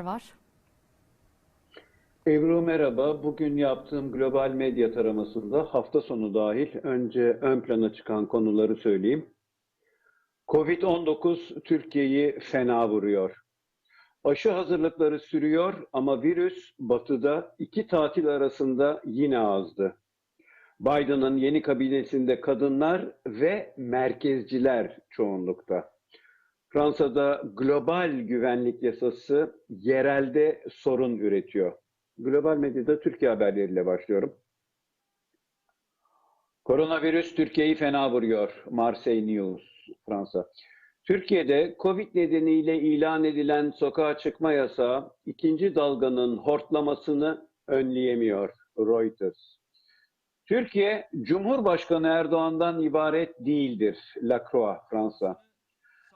neler var? Ebru merhaba. Bugün yaptığım global medya taramasında hafta sonu dahil önce ön plana çıkan konuları söyleyeyim. Covid-19 Türkiye'yi fena vuruyor. Aşı hazırlıkları sürüyor ama virüs batıda iki tatil arasında yine azdı. Biden'ın yeni kabinesinde kadınlar ve merkezciler çoğunlukta. Fransa'da global güvenlik yasası yerelde sorun üretiyor. Global medyada Türkiye haberleriyle başlıyorum. Koronavirüs Türkiye'yi fena vuruyor. Marseille News, Fransa. Türkiye'de Covid nedeniyle ilan edilen sokağa çıkma yasağı ikinci dalganın hortlamasını önleyemiyor. Reuters. Türkiye, Cumhurbaşkanı Erdoğan'dan ibaret değildir. Lacroix, Fransa.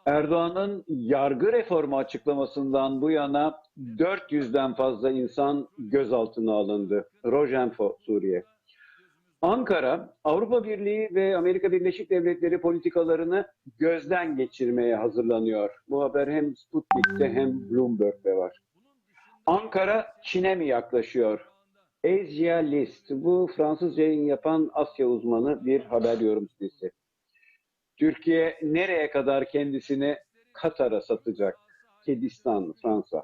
Erdoğan'ın yargı reformu açıklamasından bu yana 400'den fazla insan gözaltına alındı. Rojenfo, Suriye. Ankara, Avrupa Birliği ve Amerika Birleşik Devletleri politikalarını gözden geçirmeye hazırlanıyor. Bu haber hem Sputnik'te hem Bloomberg'de var. Ankara, Çin'e mi yaklaşıyor? Asia List, bu Fransızca yayın yapan Asya uzmanı bir haber yorum sitesi. Türkiye nereye kadar kendisini Katar'a satacak? Kedistan, Fransa.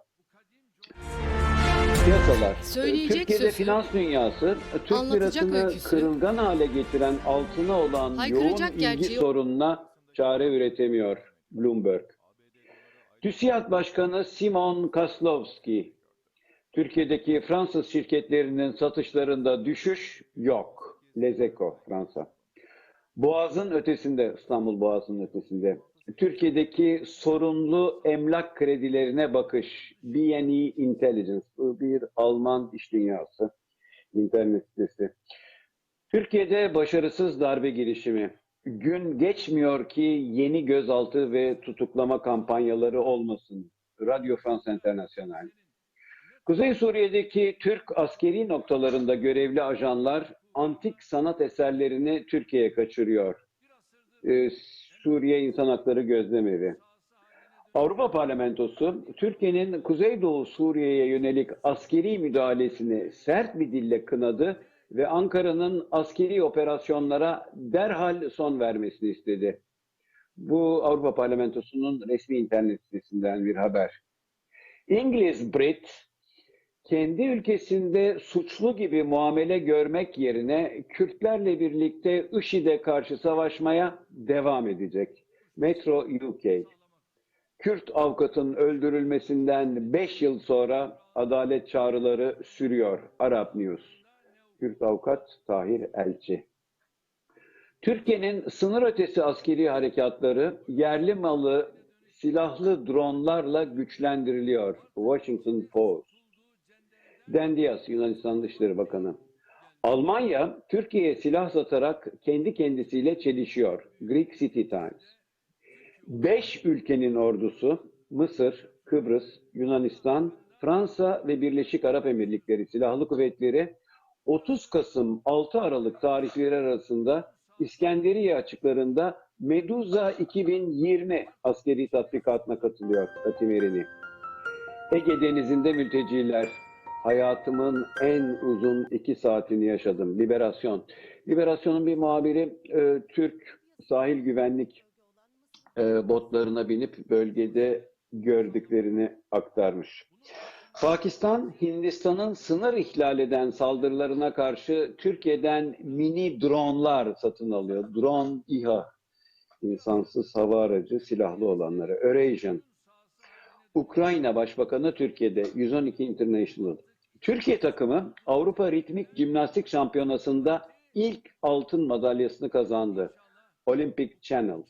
Piyasalar. Söyleyecek Türkiye'de sözü, finans dünyası Türk anlatacak lirasını öyküsü, kırılgan hale getiren altına olan haykıracak yoğun ilgi gerçeği- sorununa çare üretemiyor Bloomberg. TÜSİAD Başkanı Simon Kaslovski, Türkiye'deki Fransız şirketlerinin satışlarında düşüş yok. Lezeco, Fransa. Boğaz'ın ötesinde, İstanbul Boğaz'ın ötesinde. Türkiye'deki sorunlu emlak kredilerine bakış. BNE Intelligence, bu bir Alman iş dünyası internet sitesi. Türkiye'de başarısız darbe girişimi. Gün geçmiyor ki yeni gözaltı ve tutuklama kampanyaları olmasın. Radio France International. Kuzey Suriye'deki Türk askeri noktalarında görevli ajanlar antik sanat eserlerini Türkiye'ye kaçırıyor. Ee, Suriye İnsan Hakları Gözlemevi. Avrupa Parlamentosu Türkiye'nin Kuzeydoğu Suriye'ye yönelik askeri müdahalesini sert bir dille kınadı ve Ankara'nın askeri operasyonlara derhal son vermesini istedi. Bu Avrupa Parlamentosu'nun resmi internet sitesinden bir haber. İngiliz Brit kendi ülkesinde suçlu gibi muamele görmek yerine Kürtlerle birlikte IŞİD'e karşı savaşmaya devam edecek. Metro UK. Kürt avukatın öldürülmesinden 5 yıl sonra adalet çağrıları sürüyor. Arap News. Kürt avukat Tahir Elçi. Türkiye'nin sınır ötesi askeri harekatları yerli malı silahlı dronlarla güçlendiriliyor. Washington Post. Dendias, Yunanistan Dışişleri Bakanı. Almanya, Türkiye'ye silah satarak kendi kendisiyle çelişiyor. Greek City Times. Beş ülkenin ordusu, Mısır, Kıbrıs, Yunanistan, Fransa ve Birleşik Arap Emirlikleri Silahlı Kuvvetleri 30 Kasım 6 Aralık tarihleri arasında İskenderiye açıklarında Meduza 2020 askeri tatbikatına katılıyor Katimerini. Ege Denizi'nde mülteciler, hayatımın en uzun iki saatini yaşadım. Liberasyon. Liberasyon'un bir muhabiri e, Türk sahil güvenlik e, botlarına binip bölgede gördüklerini aktarmış. Pakistan, Hindistan'ın sınır ihlal eden saldırılarına karşı Türkiye'den mini dronlar satın alıyor. Drone İHA, insansız hava aracı silahlı olanları. Eurasian, Ukrayna Başbakanı Türkiye'de 112 International. Türkiye takımı Avrupa Ritmik Jimnastik Şampiyonası'nda ilk altın madalyasını kazandı. Olympic Channel.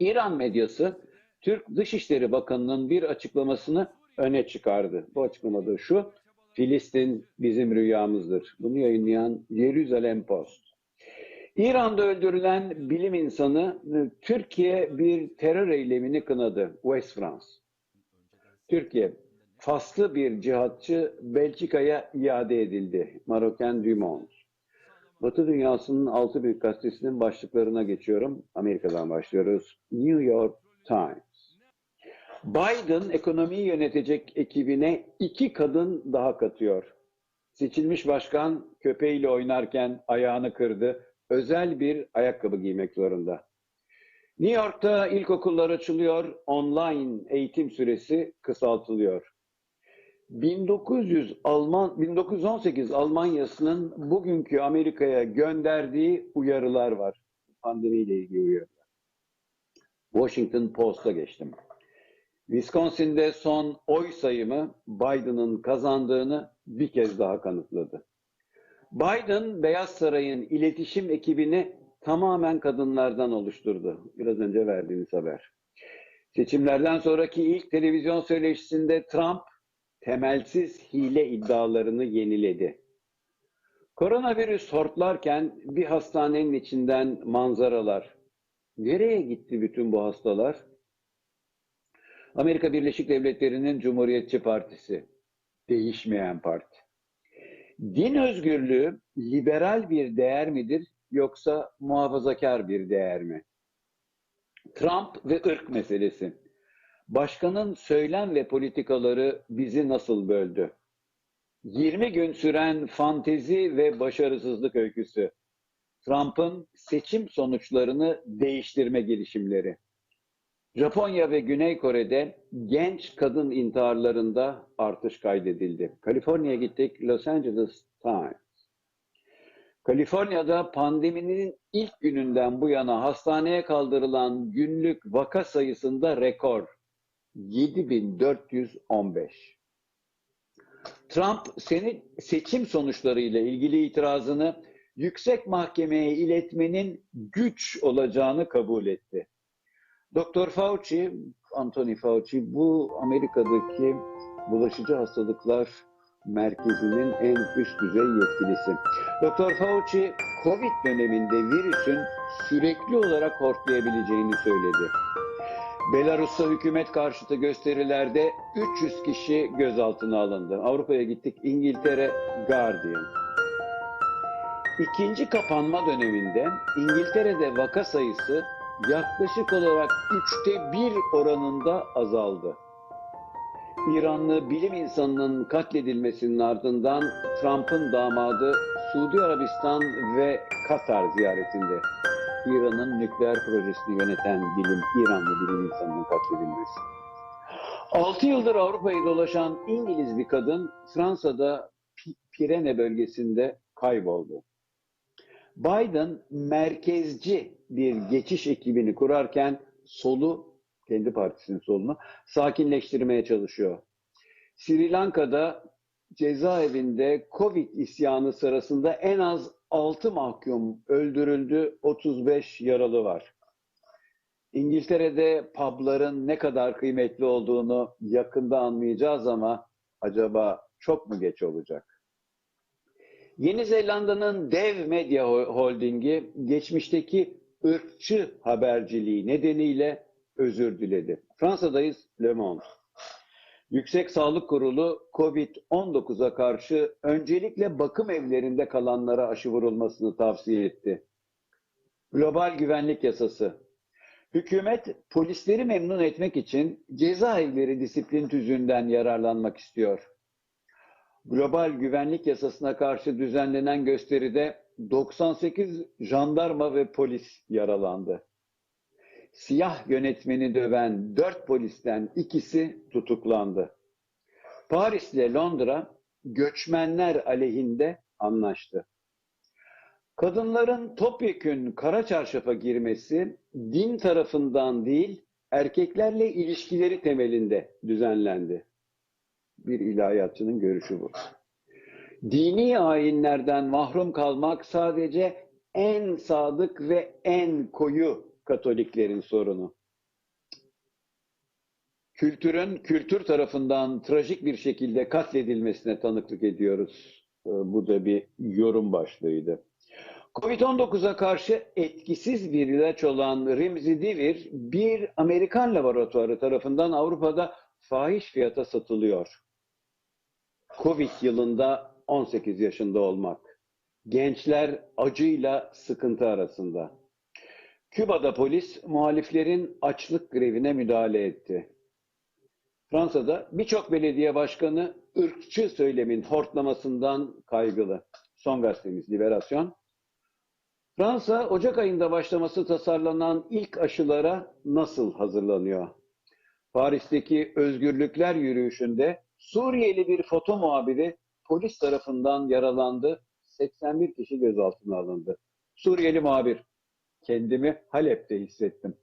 İran medyası Türk Dışişleri Bakanı'nın bir açıklamasını öne çıkardı. Bu açıklamada şu, Filistin bizim rüyamızdır. Bunu yayınlayan Jerusalem Post. İran'da öldürülen bilim insanı Türkiye bir terör eylemini kınadı. West France. Türkiye, faslı bir cihatçı Belçika'ya iade edildi. Maroken Dumont. Batı dünyasının altı büyük gazetesinin başlıklarına geçiyorum. Amerika'dan başlıyoruz. New York Times. Biden ekonomiyi yönetecek ekibine iki kadın daha katıyor. Seçilmiş başkan köpeğiyle oynarken ayağını kırdı. Özel bir ayakkabı giymek zorunda. New York'ta ilkokullar açılıyor, online eğitim süresi kısaltılıyor. 1900 Alman 1918 Almanya'sının bugünkü Amerika'ya gönderdiği uyarılar var. Pandemiyle ilgili uyarılar. Washington Post'a geçtim. Wisconsin'de son oy sayımı Biden'ın kazandığını bir kez daha kanıtladı. Biden Beyaz Saray'ın iletişim ekibini tamamen kadınlardan oluşturdu. Biraz önce verdiğiniz haber. Seçimlerden sonraki ilk televizyon söyleşisinde Trump temelsiz hile iddialarını yeniledi. Koronavirüs hortlarken bir hastanenin içinden manzaralar. Nereye gitti bütün bu hastalar? Amerika Birleşik Devletleri'nin Cumhuriyetçi Partisi. Değişmeyen parti. Din özgürlüğü liberal bir değer midir yoksa muhafazakar bir değer mi? Trump ve ırk meselesi. Başkanın söylem ve politikaları bizi nasıl böldü? 20 gün süren fantezi ve başarısızlık öyküsü. Trump'ın seçim sonuçlarını değiştirme girişimleri. Japonya ve Güney Kore'de genç kadın intiharlarında artış kaydedildi. Kaliforniya'ya gittik, Los Angeles Times. Kaliforniya'da pandeminin ilk gününden bu yana hastaneye kaldırılan günlük vaka sayısında rekor 7415. Trump senin seçim sonuçları ile ilgili itirazını yüksek mahkemeye iletmenin güç olacağını kabul etti. Doktor Fauci, Anthony Fauci bu Amerika'daki bulaşıcı hastalıklar merkezinin en üst düzey yetkilisi. Doktor Fauci, Covid döneminde virüsün sürekli olarak hortlayabileceğini söyledi. Belarus'ta hükümet karşıtı gösterilerde 300 kişi gözaltına alındı. Avrupa'ya gittik, İngiltere Guardian. İkinci kapanma döneminde İngiltere'de vaka sayısı yaklaşık olarak üçte bir oranında azaldı. İranlı bilim insanının katledilmesinin ardından Trump'ın damadı Suudi Arabistan ve Katar ziyaretinde. İran'ın nükleer projesini yöneten bilim, İranlı bilim insanının katledilmesi. 6 yıldır Avrupa'yı dolaşan İngiliz bir kadın Fransa'da Pirene bölgesinde kayboldu. Biden merkezci bir geçiş ekibini kurarken solu, kendi partisinin solunu sakinleştirmeye çalışıyor. Sri Lanka'da cezaevinde Covid isyanı sırasında en az 6 mahkum öldürüldü, 35 yaralı var. İngiltere'de pubların ne kadar kıymetli olduğunu yakında anlayacağız ama acaba çok mu geç olacak? Yeni Zelanda'nın dev medya holdingi geçmişteki ırkçı haberciliği nedeniyle özür diledi. Fransa'dayız Le Monde. Yüksek Sağlık Kurulu COVID-19'a karşı öncelikle bakım evlerinde kalanlara aşı vurulmasını tavsiye etti. Global Güvenlik Yasası. Hükümet polisleri memnun etmek için cezaevleri disiplin tüzüğünden yararlanmak istiyor. Global Güvenlik Yasasına karşı düzenlenen gösteride 98 jandarma ve polis yaralandı. Siyah yönetmeni döven 4 polisten ikisi tutuklandı. Paris ile Londra göçmenler aleyhinde anlaştı. Kadınların topyekün kara çarşafa girmesi din tarafından değil, erkeklerle ilişkileri temelinde düzenlendi. Bir ilahiyatçının görüşü bu. Dini ayinlerden mahrum kalmak sadece en sadık ve en koyu Katoliklerin sorunu. Kültürün kültür tarafından trajik bir şekilde katledilmesine tanıklık ediyoruz. Ee, bu da bir yorum başlığıydı. Covid-19'a karşı etkisiz bir ilaç olan Remdesivir bir Amerikan laboratuvarı tarafından Avrupa'da fahiş fiyata satılıyor. Covid yılında 18 yaşında olmak. Gençler acıyla sıkıntı Fransa'da birçok belediye başkanı ırkçı söylemin hortlamasından kaygılı. Son gazetemiz Liberasyon. Fransa, Ocak ayında başlaması tasarlanan ilk aşılara nasıl hazırlanıyor? Paris'teki Özgürlükler Yürüyüşü'nde Suriyeli bir foto muhabiri polis tarafından yaralandı. 81 kişi gözaltına alındı. Suriyeli muhabir, kendimi Halep'te hissettim.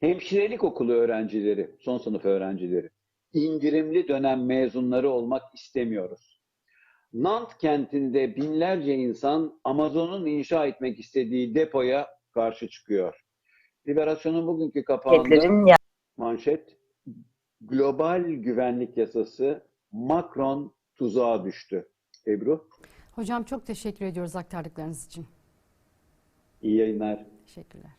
Hemşirelik okulu öğrencileri, son sınıf öğrencileri, indirimli dönem mezunları olmak istemiyoruz. Nant kentinde binlerce insan Amazon'un inşa etmek istediği depoya karşı çıkıyor. Liberasyon'un bugünkü kapağında manşet global güvenlik yasası Macron tuzağa düştü. Ebru, Hocam çok teşekkür ediyoruz aktardıklarınız için. İyi yayınlar. Teşekkürler.